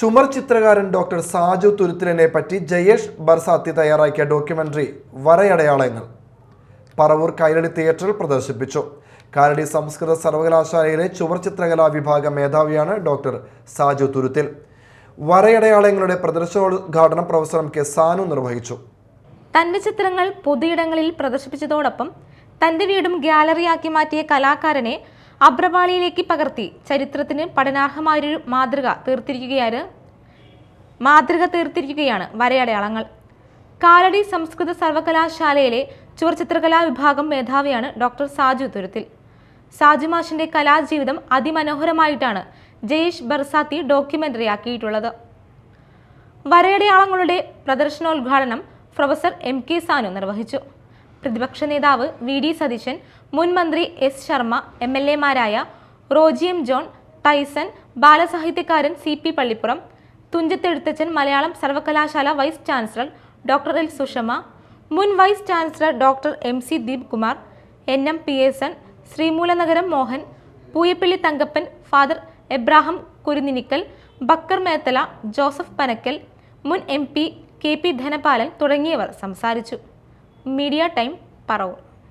ചുമർ ചിത്രകാരൻ ഡോക്ടർ സാജു തുരുത്തിലിനെ പറ്റി ജയേഷ് ബർസാത്തി തയ്യാറാക്കിയ ഡോക്യുമെന്ററി വരയടയാളങ്ങൾ. പറവൂർ കൈരളി തിയേറ്ററിൽ പ്രദർശിപ്പിച്ചു. കാലടി സംസ്കൃത സർവകലാശാലയിലെ ചുവർ ചിത്രകലാ വിഭാഗം മേധാവിയാണ് ഡോക്ടർ സാജു തുരുത്തിൽ. വരയടയാളങ്ങളുടെ പ്രദർശനോദ്ഘാടനം പ്രൊഫസർ എം കെ സാനു നിർവഹിച്ചു. തന്റെ ചിത്രങ്ങൾ പൊതുയിടങ്ങളിൽ പ്രദർശിപ്പിച്ചതോടൊപ്പം തന്റെ വീടും ഗ്യാലറിയാക്കി മാറ്റിയ കലാകാരനെ അബ്രപാളിയിലേക്ക് പകർത്തി ചരിത്രത്തിന് പഠനാർഹമായൊരു മാതൃക തീർത്തിരിക്കുകയാണ് മാതൃക തീർത്തിരിക്കുകയാണ് വരയടയാളങ്ങൾ. കാലടി സംസ്കൃത സർവകലാശാലയിലെ ചുവർചിത്രകലാ വിഭാഗം മേധാവിയാണ് ഡോക്ടർ സാജു തുരുത്തിൽ. സാജു മാഷിന്റെ കലാജീവിതം അതിമനോഹരമായിട്ടാണ് ജയേഷ് ബർസാത്തി ഡോക്യുമെന്ററി ആക്കിയിട്ടുള്ളത് വരയടയാളങ്ങളുടെ പ്രദർശനോദ്ഘാടനം പ്രൊഫസർ എം കെ സാനു നിർവഹിച്ചു. പ്രതിപക്ഷ നേതാവ് വി ഡി സതീശൻ മുൻ മന്ത്രി എസ് ശർമ്മ എം എൽ എമാരായ റോജി എം ജോൺ ടൈസൺ ബാലസാഹിത്യകാരൻ സി പി പള്ളിപ്പുറം തുഞ്ചത്തെഴുത്തച്ഛൻ മലയാളം സർവകലാശാല vice chancellor doctor L. Sushama മുൻ vice chancellor doctor M. C. Deep Kumar N. M. P. എസൺ Sreemoolanagaram Mohan Pooyappally Thankappan father Abraham കുരുനിനിക്കൽ ബക്കർ മേത്തല ജോസഫ് പനക്കൽ മുൻ M P K P Dhanapalan തുടങ്ങിയവർ സംസാരിച്ചു. Media time Paravur.